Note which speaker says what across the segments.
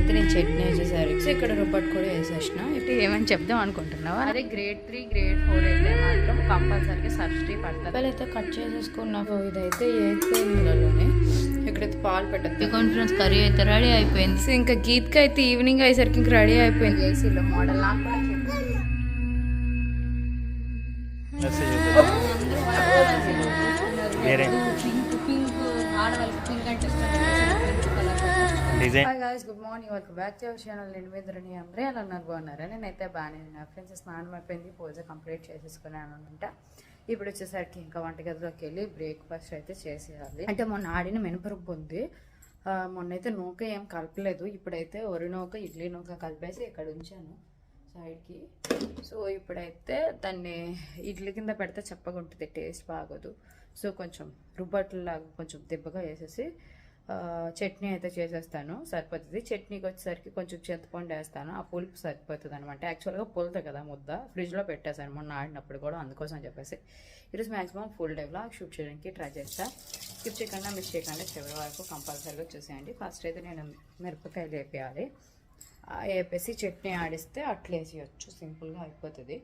Speaker 1: అయితే నేను చట్నీ వేసేసరికి సో ఇక్కడ రుబ్బట్ కూడా వేసేసిన. ఇప్పుడు ఏమని చెప్దాం అనుకుంటున్నావా?
Speaker 2: అదే గ్రేడ్ త్రీ గ్రేడ్ ఫోర్ అయితే మాత్రం కంపల్సరీగా సబ్సిడీ పడుతుంది.
Speaker 1: అయితే కట్ చేసేసుకున్నా ఇదైతే ఏదైతే ఇక్కడైతే పాలు పెట్టద్దు.
Speaker 2: కాన్ఫరెన్స్ కర్రీ అయితే రెడీ అయిపోయింది.
Speaker 1: సో ఇంకా గీత్కి అయితే ఈవినింగ్ అయ్యేసరికి ఇంక రెడీ అయిపోయింది.
Speaker 2: ఏసీలో మోడల్ నాకు కూడా
Speaker 1: guys good morning welcome back to our channel నేను మీదరని అందరూ బాగున్నారా? నేనైతే బాగానే నా ఫ్రెండ్స్ స్నానం అయిపోయింది. పూజ కంప్లీట్ చేసేసుకున్నాను అనమాట ఇప్పుడు వచ్చేసరికి ఇంకా వంటగదిలోకి వెళ్ళి బ్రేక్ఫాస్ట్ అయితే చేసేయాలి. అంటే మొన్న ఆడిన మినపరుపు ఉంది. మొన్నైతే మొన్న అయితే నూక ఏం కలపలేదు. ఇప్పుడైతే ఒరి నూక ఇడ్లీ నూక కలిపేసి ఇక్కడ ఉంచాను సైడ్కి. సో ఇప్పుడైతే దాన్ని ఇడ్లీ కింద పెడితే చప్పగా ఉంటుంది. టేస్ట్ బాగోదు. సో కొంచెం రుబ్బట్లాగా కొంచెం దెబ్బగా వేసేసి చట్నీ అయితే చేసేస్తాను సరిపోతుంది. చట్నీకి వచ్చేసరికి కొంచెం చింతపండు వేస్తాను. ఆ పులుపు సరిపోతుంది అనమాట యాక్చువల్గా పులుతుంది కదా ముద్ద. ఫ్రిడ్జ్లో పెట్టేశాను మొన్న ఆడినప్పుడు కూడా అందుకోసం అని చెప్పేసి. ఈరోజు మ్యాక్సిమం ఫుల్ డేలో షూట్ చేయడానికి ట్రై చేస్తాను స్కిప్ చేయకుండా మిస్ చేయకుండా చివరి వరకు కంపల్సరీగా చూసేయండి. ఫస్ట్ అయితే నేను మిరపకాయలు వేపేయాలి. వేపేసి చట్నీ ఆడిస్తే అట్లా వేసేయచ్చు సింపుల్గా అయిపోతుంది.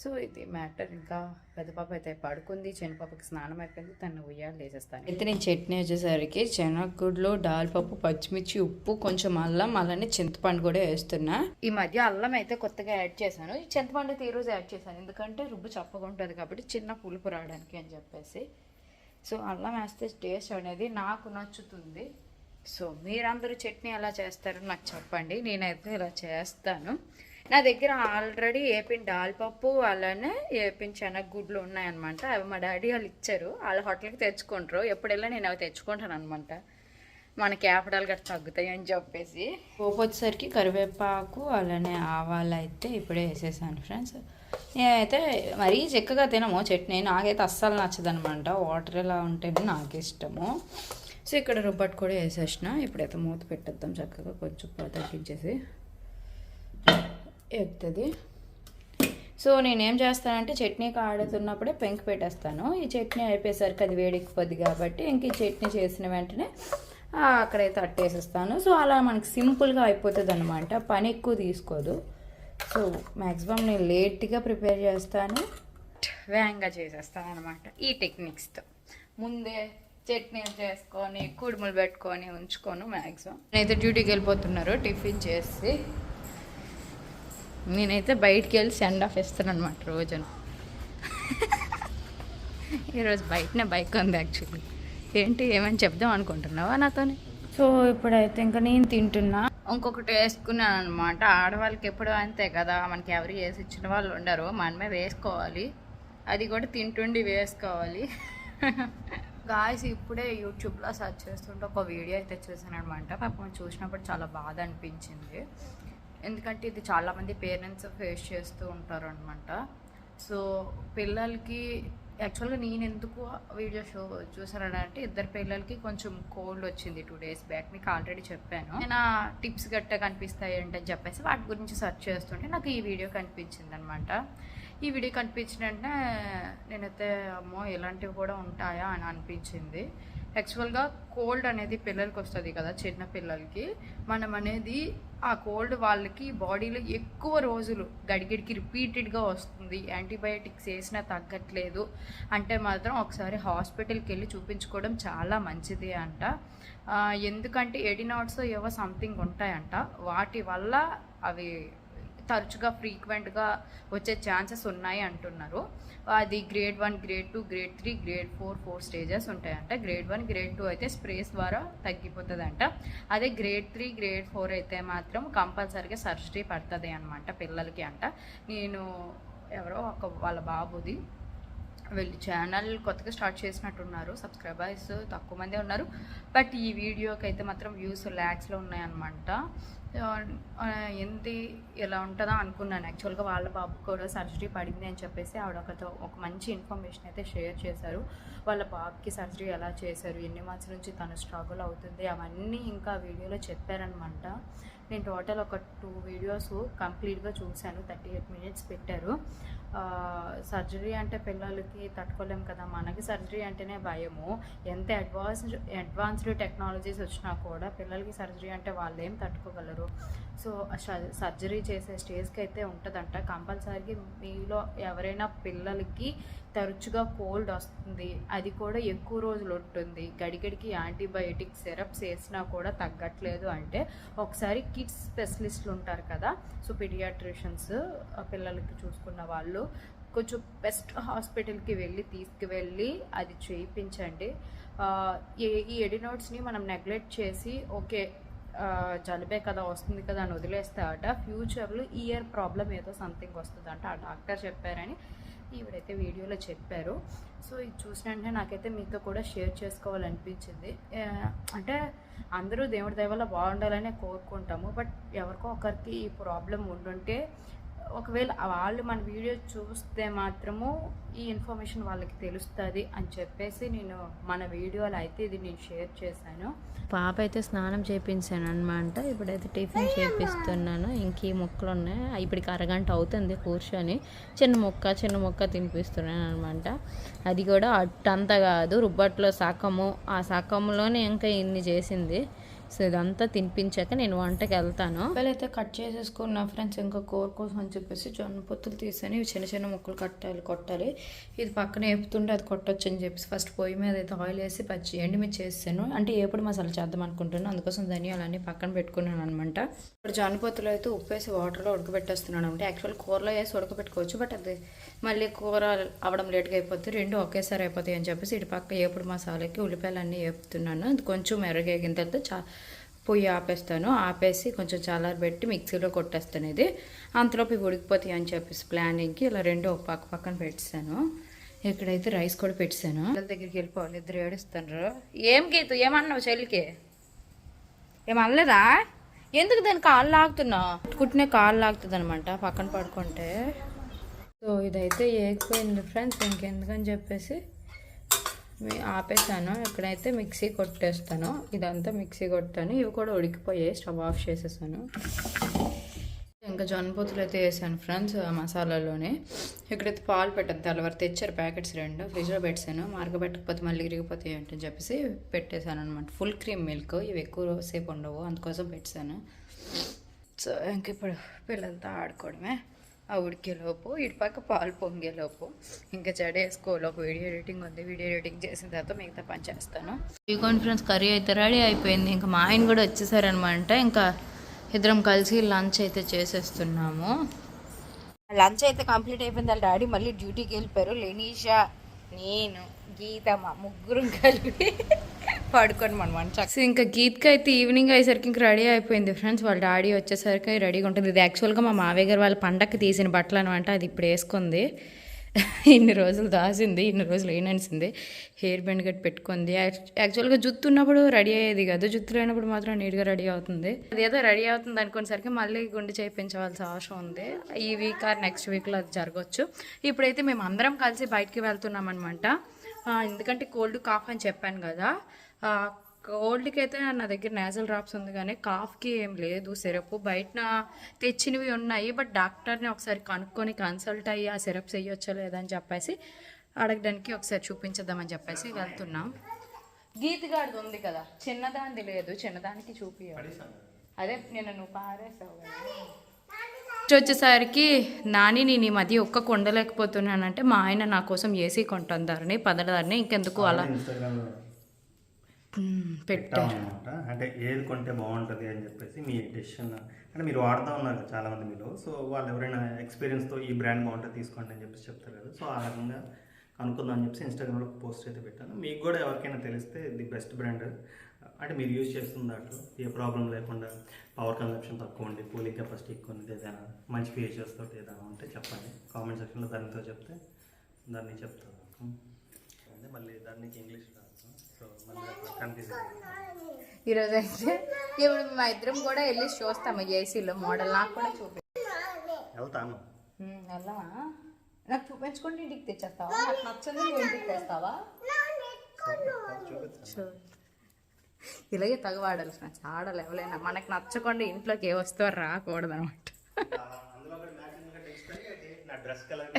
Speaker 1: సో ఇది మ్యాటర్ ఇంకా పెద్ద పాప అయితే పడుకుంది చిన్న పాపకి స్నానం అయిపోయింది తను ఉయ్యాలు వేసేస్తాను అయితే నేను చట్నీ వచ్చేసరికి శనగగుడ్లు పప్పు పచ్చిమిర్చి ఉప్పు కొంచెం అల్లం అలానే చింతపండు కూడా వేస్తున్నా. ఈ మధ్య అల్లం అయితే కొత్తగా యాడ్ చేశాను. ఈ చింతపండు అయితే ఈరోజు యాడ్ చేశాను. ఎందుకంటే రుబ్బు చప్పగా ఉంటుంది కాబట్టి చిన్న పులుపు రావడానికి అని చెప్పేసి. సో అల్లం వేస్తే టేస్ట్ అనేది నాకు నచ్చుతుంది. సో మీరందరూ చట్నీ ఎలా చేస్తారో నాకు చెప్పండి. నేనైతే ఇలా చేస్తాను. నా దగ్గర ఆల్రెడీ ఏపిన దాల్పప్పు అలానే ఏపిన శనగగుడ్లు ఉన్నాయన్నమాట. అవి మా డాడీ వాళ్ళు ఇచ్చారు. వాళ్ళ హోటల్కి తెచ్చుకుంటారు. ఎప్పుడెల్లా నేను అవి తెచ్చుకుంటాను అనమాట మనకి క్యాపిటల్ గట్రా తగ్గుతాయి అని చెప్పేసి. పోపు వచ్చేసరికి కరివేపాకు అలానే ఆవాలు అయితే ఇప్పుడే వేసేసాను ఫ్రెండ్స్. నేనైతే మరీ చెక్కగా తినము. చట్నీ నాకైతే అస్సలు నచ్చదనమాట. వాటర్ ఎలా ఉంటేనే నాకు ఇష్టము. సో ఇక్కడ రుబ్బట్ కూడా వేసేసిన. ఇప్పుడైతే మూత పెట్టేద్దాం చక్కగా. కొంచెం తగ్గించేసి. ఎత్తుంది? సో నేనేం చేస్తానంటే చట్నీ కాడుతున్నప్పుడే పెంకు పెట్టేస్తాను. ఈ చట్నీ అయిపోయేసరికి అది వేడెక్కిపోద్ది కాబట్టి ఇంక ఈ చట్నీ చేసిన వెంటనే అక్కడైతే అట్టేసేస్తాను. సో అలా మనకి సింపుల్గా అయిపోతుంది అనమాట పని ఎక్కువ తీసుకోదు. సో మ్యాక్సిమం నేను లేట్గా ప్రిపేర్ చేస్తాను. వేగంగా చేసేస్తాను అనమాట ఈ టెక్నిక్స్తో. ముందే చట్నీ చేసుకొని కుడుములు పెట్టుకొని ఉంచుకోను మ్యాక్సిమం నేనైతే డ్యూటీకి వెళ్ళిపోతున్నారు టిఫిన్ చేసి. నేనైతే బయటికి వెళ్ళి సెండ్ ఆఫ్ ఇస్తాను అనమాట రోజును ఈరోజు బయటనే బైక్ ఉంది యాక్చువల్లీ ఏంటి ఏమని చెప్దాం అనుకుంటున్నావా నాతోని? సో ఇప్పుడైతే ఇంకా నేను తింటున్నా. ఇంకొకటి వేసుకున్నాను అనమాట ఆడవాళ్ళకి ఎప్పుడు అంతే కదా మనకి ఎవరు వేసి ఇచ్చిన వాళ్ళు ఉండరు. మనమే వేసుకోవాలి. అది కూడా తింటుండి వేసుకోవాలి. గాయస్ ఇప్పుడే యూట్యూబ్లో సెర్చ్ చేస్తుంటే ఒక వీడియో అయితే చూసాను అనమాట పాపం చూసినప్పుడు చాలా బాధ అనిపించింది. ఎందుకంటే ఇది చాలామంది పేరెంట్స్ ఫేస్ చేస్తూ ఉంటారు అనమాట సో పిల్లలకి యాక్చువల్గా నేను ఎందుకు వీడియో షో చూసానంటే ఇద్దరు పిల్లలకి కొంచెం కోల్డ్ వచ్చింది టూ డేస్ బ్యాక్ మీకు ఆల్రెడీ చెప్పాను. నేను టిప్స్ గట్ట కనిపిస్తాయి అని చెప్పేసి వాటి గురించి సెర్చ్ చేస్తుంటే నాకు ఈ వీడియో కనిపించింది అనమాట ఈ వీడియో కనిపించినంటే నేనైతే అమ్మో ఇలాంటివి కూడా ఉంటాయా? అని అనిపించింది. యాక్చువల్గా కోల్డ్ అనేది పిల్లలకి వస్తుంది కదా చిన్న పిల్లలకి. మనం అనేది ఆ కోల్డ్ వాళ్ళకి బాడీలో ఎక్కువ రోజులు గడిగడికి రిపీటెడ్గా వస్తుంది. యాంటీబయాటిక్స్ వేసినా తగ్గట్లేదు. అంటే మాత్రం ఒకసారి హాస్పిటల్కి వెళ్ళి చూపించుకోవడం చాలా మంచిది అంట. ఎందుకంటే ఎడినాట్స్ ఏవో సంథింగ్ ఉంటాయంట. వాటి వల్ల అవి తరచుగా ఫ్రీక్వెంట్గా వచ్చే ఛాన్సెస్ ఉన్నాయి అంటున్నారు. అది grade one grade two grade three grade four four stages ఉంటాయంట. గ్రేడ్ వన్ గ్రేడ్ టూ అయితే స్ప్రేస్ ద్వారా తగ్గిపోతుందంట. అదే గ్రేడ్ త్రీ గ్రేడ్ ఫోర్ అయితే మాత్రం కంపల్సరీగా సర్జరీ పడుతుంది అనమాట పిల్లలకి అంట. నేను ఎవరో ఒక వాళ్ళ బాబుది వీళ్ళు ఛానల్ కొత్తగా స్టార్ట్ చేసినట్టున్నారు. సబ్స్క్రైబర్స్ తక్కువ మందే ఉన్నారు. బట్ ఈ వీడియోకి అయితే మాత్రం వ్యూస్ ల్యాక్స్లో ఉన్నాయన్నమాట. ఏంటి ఇలా ఉంటుందో అనుకున్నాను. యాక్చువల్గా వాళ్ళ బాబు కూడా సర్జరీ పడింది అని చెప్పేసి ఆవిడ ఒకతో ఒక మంచి ఇన్ఫర్మేషన్ అయితే షేర్ చేశారు. వాళ్ళ బాబుకి సర్జరీ ఎలా చేశారు ఎన్ని మంత్స్ నుంచి తను స్ట్రగుల్ అవుతుంది అవన్నీ ఇంకా వీడియోలో చెప్పారనమాట. నేను టోటల్ ఒక టూ వీడియోస్ కంప్లీట్గా చూశాను థర్టీ ఎయిట్ మినిట్స్ పెట్టారు. సర్జరీ అంటే పిల్లలకి పిల్లలకి తట్టుకోలేం కదా మనకి సర్జరీ అంటేనే భయము. ఎంత అడ్వాన్స్డ్ అడ్వాన్స్డ్ టెక్నాలజీస్ వచ్చినా కూడా పిల్లలకి సర్జరీ అంటే వాళ్ళు ఏం తట్టుకోగలరు. సో సర్జరీ చేసే స్టేజ్కి అయితే ఉంటుందంట. కంపల్సరీ మీలో ఎవరైనా పిల్లలకి తరచుగా కోల్డ్ వస్తుంది. అది కూడా ఎక్కువ రోజులు ఉంటుంది. గడిగడికి యాంటీబయోటిక్ సిరప్స్ వేసినా కూడా తగ్గట్లేదు అంటే ఒకసారి కిడ్స్ స్పెషలిస్టులు ఉంటారు కదా సో పిడియాట్రిషియన్స్ పిల్లలకి చూసుకున్న వాళ్ళు కొంచెం బెస్ట్ హాస్పిటల్కి వెళ్ళి తీసుకువెళ్ళి అది చేయించండి. ఈ ఎడినోట్స్ని మనం నెగ్లెక్ట్ చేసి ఓకే జలుబే కదా వస్తుంది కదా అని వదిలేస్తే అట. ఫ్యూచర్లో ఇయర్ ప్రాబ్లం ఏదో సంథింగ్ వస్తుందంట ఆ డాక్టర్ చెప్పారని ఈవిడైతే వీడియోలో చెప్పారు. సో ఇది చూసిన వెంటనే నాకైతే మీతో కూడా షేర్ చేసుకోవాలనిపించింది. అంటే అందరూ దేవుడి దయ వల్ల బాగుండాలనే కోరుకుంటాము బట్ ఎవరికో ఒకరికి ఈ ప్రాబ్లం ఉండుంటే ఒకవేళ వాళ్ళు మన వీడియో చూస్తే మాత్రము ఈ ఇన్ఫర్మేషన్ వాళ్ళకి తెలుస్తుంది అని చెప్పేసి నేను మన వీడియోలో అయితే ఇది నేను షేర్ చేశాను.
Speaker 3: పాప అయితే స్నానం చేయించాను అనమాట ఇప్పుడైతే టిఫిన్ చేపిస్తున్నాను. ఇంకే మొక్కలు ముక్కలు ఉన్నాయి ఇప్పటికి అరగంట అవుతుంది కూర్చొని. చిన్న ముక్క చిన్న ముక్క తినిపిస్తున్నాను అనమాట అది కూడా అట్టంతా కాదు. రుబ్బట్లో సగము. ఆ సగంలోనే ఇంకా ఇన్ని చేసింది. సో ఇదంతా తినిపించాక నేను వంటకి వెళ్తాను.
Speaker 1: అయితే కట్ చేసేసుకున్న ఫ్రెండ్స్ ఇంకా కూర కోసం అని చెప్పేసి జొన్న పొత్తులు తీసాను ఇవి చిన్న చిన్న ముక్కలు కట్టాలి కొట్టాలి. ఇది పక్కన వేపుతుంటే అది కొట్టొచ్చు అని చెప్పేసి ఫస్ట్ పొయ్యి మీద అయితే ఆయిల్ వేసి పచ్చి ఎండుమిర్చి చేసాను అంటే ఏపుడు మసాలా చేద్దాం అనుకుంటున్నాను. అందుకోసం ధనియాలన్నీ పక్కన పెట్టుకున్నాను అనమాట ఇప్పుడు జొన్న పొత్తులు అయితే ఉప్పు వేసి వాటర్లో ఉడకబెట్టేస్తున్నాను. అంటే యాక్చువల్ కూరలో వేసి ఉడకబెట్టుకోవచ్చు బట్ అది మళ్ళీ కూర అవడం లేట్గా అయిపోతుంది రెండు ఒకేసారి అయిపోతాయి అని చెప్పేసి ఇటు పక్క ఏపుడు మసాలాకి ఉల్లిపాయలు అన్నీ వేపుతున్నాను అది కొంచెం ఎర్రగేగిన తర్వాత చా పొయ్యి ఆపేస్తాను. ఆపేసి కొంచెం చల్లారబెట్టి మిక్సీలో కొట్టేస్తాను ఇది. అంతలోపు ఉడికిపోతాయి అని చెప్పేసి ప్లానింగ్కి ఇలా రెండు ఒక పక్క పక్కన పెట్టాను ఇక్కడైతే రైస్ కూడా పెట్టాను పిల్లల దగ్గరికి వెళ్ళిపోవాలి. ఇద్దరు ఏడుస్తున్నారు. ఏం గీతు? ఏమన్నావు చెల్లికి? ఏమనలేదా ఎందుకు దాని కాళ్ళు లాగుతున్నావు? కుట్టినే కాళ్ళు లాగుతుంది అనమాట పక్కన పడుకుంటే. సో ఇదైతే ఏగిపోయింది ఫ్రెండ్స్ ఇంకెందుకని చెప్పేసి ఆపేసాను. ఇక్కడైతే మిక్సీ కొట్టేస్తాను ఇదంతా మిక్సీ కొట్టాను. ఇవి కూడా ఉడికిపోయాయి. స్టవ్ ఆఫ్ చేసేసాను. ఇంకా జొన్నపూతులు అయితే వేసాను ఫ్రెండ్స్ మసాలాలోనే. ఇక్కడైతే పాలు పెట్టద్దు. తెల్లవారు తెచ్చారు ప్యాకెట్స్ రెండు. ఫ్రిడ్జ్లో పెట్టాను మార్గ పెట్టకపోతే మళ్ళీ ఇరిగిపోతాయి అంటే చెప్పేసి పెట్టేశాను అనమాట ఫుల్ క్రీమ్ మిల్క్ ఇవి ఎక్కువ సేపు ఉండవు. అందుకోసం పెట్టాను సో ఇంక ఇప్పుడు పిల్లలతో ఆడుకోవడమే. ఆ ఉడికేలోపు ఇటు పక్క పాలు పొంగేలోపు ఇంకా జడ వేసుకోలోపు వీడియో ఎడిటింగ్ ఉంది. వీడియో ఎడిటింగ్ చేసిన తర్వాత మిగతా పని చేస్తాను. ఈ కాన్ఫరెన్స్ కర్రీ అయితే రెడీ అయిపోయింది. ఇంకా మా ఆయన కూడా వచ్చేసారనమాట. ఇంకా ఇద్దరం కలిసి లంచ్ అయితే చేసేస్తున్నాము. లంచ్ అయితే కంప్లీట్ అయిపోయింది. వాళ్ళ డాడీ మళ్ళీ డ్యూటీకి వెళ్ళిపోయారు. లెనీషా నేను గీతమ్మ ముగ్గురం కలిపి పడుకొని మనం సో ఇంకా గీత్కి అయితే ఈవినింగ్ అయ్యేసరికి ఇంకా రెడీ అయిపోయింది ఫ్రెండ్స్ వాళ్ళ డాడీ వచ్చేసరికి రెడీగా ఉంటుంది. ఇది యాక్చువల్గా మా మావయ్య గారు వాళ్ళ పండక్కి తీసిన బట్టలు అనమాట అది ఇప్పుడు వేసుకుంది. ఇన్ని రోజులు దాసింది ఇన్ని రోజులు ఏననిసింది. హెయిర్ బ్యాండ్ గట్టి పెట్టుకుంది. యాక్చువల్గా జుత్తు ఉన్నప్పుడు రెడీ అయ్యేది కదా. జుత్తు లేనప్పుడు మాత్రం నీట్గా రెడీ అవుతుంది. అదేదో రెడీ అవుతుంది అనుకునేసరికి మళ్ళీ గుండె చేయించవలసిన అవసరం ఉంది. ఈ వీక్ ఆర్ నెక్స్ట్ వీక్లో అది జరగవచ్చు ఇప్పుడైతే మేము అందరం కలిసి బయటికి వెళ్తున్నాం అనమాట ఎందుకంటే కోల్డ్ కాఫ్ అని చెప్పాను కదా. కోల్డ్కి అయితే నా దగ్గర నేజల్ డ్రాప్స్ ఉంది కానీ కాఫ్కి ఏం లేదు. సిరప్ బయట తెచ్చినవి ఉన్నాయి బట్ డాక్టర్ని ఒకసారి కనుక్కొని కన్సల్ట్ అయ్యి ఆ సిరప్స్ వేయొచ్చో లేదని చెప్పేసి అడగడానికి ఒకసారి చూపించద్దామని చెప్పేసి వెళ్తున్నాం. గీతగాడిది ఉంది కదా చిన్నదానిది లేదు చిన్నదానికి చూపియాలి అదే నేను నువ్వు పారేసావు కదా. నెక్స్ట్ వచ్చేసరికి నాని నేను ఈ మధ్య ఒక్క కొండలేకపోతున్నానంటే మా ఆయన నా కోసం ఏసీ కొంటుందారని పదదారిని ఇంకెందుకు అలా
Speaker 4: పెట్టామన్నమాట. అంటే ఏది కొంటే బాగుంటుంది అని చెప్పేసి మీ డెసిషన్ అంటే మీరు వాడుతూ ఉన్నారు కదా చాలా మీలో. సో వాళ్ళు ఎవరైనా ఎక్స్పీరియన్స్తో ఈ బ్రాండ్ బాగుంటుంది తీసుకోండి అని చెప్పేసి చెప్తారు కదా. సో ఆ రకంగా కనుక్కుందాం అని చెప్పేసి ఇన్స్టాగ్రామ్లో పోస్ట్ అయితే పెట్టాను. మీకు కూడా ఎవరికైనా తెలిస్తే ది బెస్ట్ బ్రాండ్ అంటే మీరు యూజ్ చేస్తున్న దాంట్లో ఏ ప్రాబ్లం లేకుండా పవర్ కన్సంప్షన్ తక్కువ ఉండి కూలింగ్ కెపాసిటీ ఎక్కువ ఉంది ఏదైనా మంచి ఫీచర్స్ తోటి ఏదైనా ఉంటే చెప్పండి. కామెంట్ సెక్షన్లో దానితో చెప్తే దాన్ని చెప్తాను. అంటే మళ్ళీ దానికి ఇంగ్లీష్ రాస్తాను.
Speaker 1: ఈరోజు అయితే ఇప్పుడు మా ఇద్దరం కూడా వెళ్ళి చూస్తాము ఏసీలో మోడల్. నాకు కూడా చూపి
Speaker 4: వెళ్తాను.
Speaker 1: మ్మ్, వెళ్ళవా నాకు చూపించుకుంటే ఇంటికి తెచ్చేస్తావా? నాకు నచ్చింది నువ్వు ఇంటికి తెస్తావా?
Speaker 4: చూపిస్తాను
Speaker 1: ఇలాగే తగవాడాలి ఫ్రెండ్స్ ఆడాలి ఎవరైనా. మనకు నచ్చకుండా ఇంట్లోకి ఏ వస్తువు రాకూడదు అనమాట
Speaker 4: డ్రెస్ కలర్.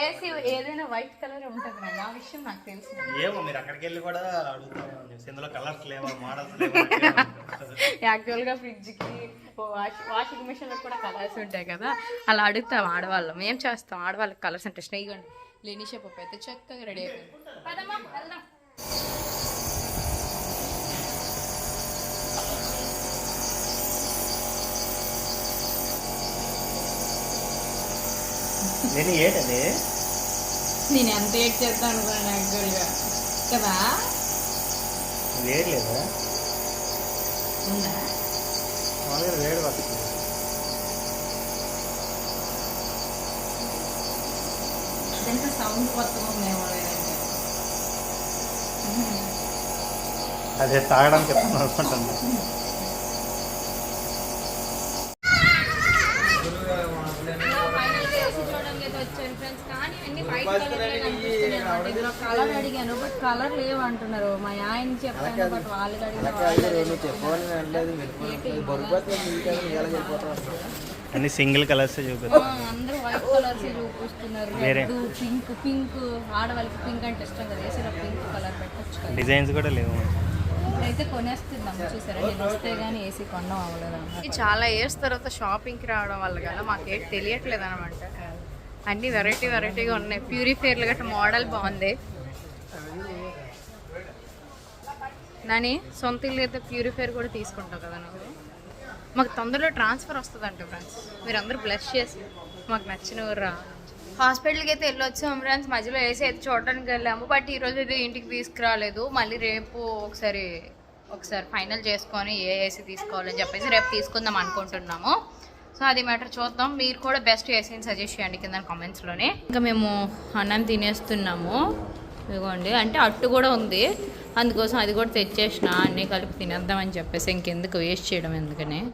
Speaker 1: ఏసీ ఏదైనా వైట్ కలర్ ఉంటుంది రా ఆ విషయం నాకు తెలుసు.
Speaker 4: ఏమో మీరు అక్కడికి వెళ్ళి కూడా అడుగుతామని చెప్పి ఇందులో కలర్స్ లేవా మోడల్స్ లేవా
Speaker 1: యాక్చువల్గా ఫ్రిడ్జ్కి వాష్ వాషింగ్ మిషన్లో కూడా కలర్స్ ఉంటాయి కదా అలా అడుగుతాం ఆడవాళ్ళం. ఏం చేస్తాం? ఆడవాళ్ళకి కలర్స్ అంటే ఇవ్వండి లేనిషా పప్పు అయితే చక్కగా రెడీ అయిపోయింది.
Speaker 4: నేను ఏంటది
Speaker 1: నేను ఎంత ఏడ్ చేస్తాను అనుకున్నాను యాక్చువల్గా కదా?
Speaker 4: వేడి లేదా
Speaker 1: ఉందా?
Speaker 4: మామూలుగా వేడి వస్తుంది
Speaker 1: అదంతా సౌండ్ కొత్తగా ఉందేమో లేదంటే
Speaker 4: అదే తాగడానికి ఎత్తాను అనుకుంటుంది
Speaker 3: ఫైనల్గా వేసి చూడడానికి అయితే వచ్చాను ఫ్రెండ్స్ కానీ అన్ని వైట్ కలర్ కనిపిస్తున్నాయి అన్నమాట. ఇందులో కలర్ అడిగాను బట్ కలర్ లేవు అంటున్నారు మా ఆయన చెప్పాను బట్ వాళ్ళు
Speaker 4: అన్ని సింగిల్ కలర్స్
Speaker 3: అందరూ వైట్ కలర్స్ చూపిస్తున్నారు. రెడ్ పింక్ పింక్ ఆడవాళ్ళకి పింక్ అంటే ఇష్టం కదా వేసిన పింక్ కలర్ పెట్టచ్చు
Speaker 4: డిజైన్స్ కూడా లేవు.
Speaker 3: అయితే కొనేస్తున్నాం చూసారా? నేను వస్తే కానీ ఏసీ కొనడం అవ్వలేదు.
Speaker 1: చాలా ఇయర్స్ తర్వాత షాపింగ్కి రావడం వల్ల కదా మాకేం తెలియట్లేదు అనమాట అన్ని వెరైటీ వెరైటీగా ఉన్నాయి. ప్యూరిఫైర్లు గట్రా మోడల్ బాగుంది. నాని సొంత ఇల్లు అయితే ప్యూరిఫైర్ కూడా తీసుకుంటావు కదా నువ్వు? మాకు తొందరలో ట్రాన్స్ఫర్ వస్తుందంట ఫ్రెండ్స్ మీరందరూ అందరూ బ్లెస్ చేసి మాకు నచ్చిన ఊర్రా. హాస్పిటల్కి అయితే వెళ్ళొచ్చాం ఫ్రెండ్స్ మధ్యలో వేసి అయితే చూడడానికి వెళ్ళాము. బట్ ఈరోజు అయితే ఇంటికి తీసుకురాలేదు. మళ్ళీ రేపు ఒకసారి ఒకసారి ఫైనల్ చేసుకొని ఏ ఏసీ తీసుకోవాలని చెప్పేసి రేపు తీసుకుందాం అనుకుంటున్నాము. సో అది మ్యాటర్ చూద్దాం. మీరు కూడా బెస్ట్ ఏసీని సజెస్ట్ చేయండి కింద కామెంట్స్లోనే
Speaker 3: ఇంకా మేము అన్నం తినేస్తున్నాము. ఇదిగోండి. అంటే అట్టు కూడా ఉంది. అందుకోసం అది కూడా తెచ్చేసిన. అన్నీ కలిపి తినేద్దామని చెప్పేసి ఇంకెందుకు వేస్ట్ చేయడం ఎందుకని.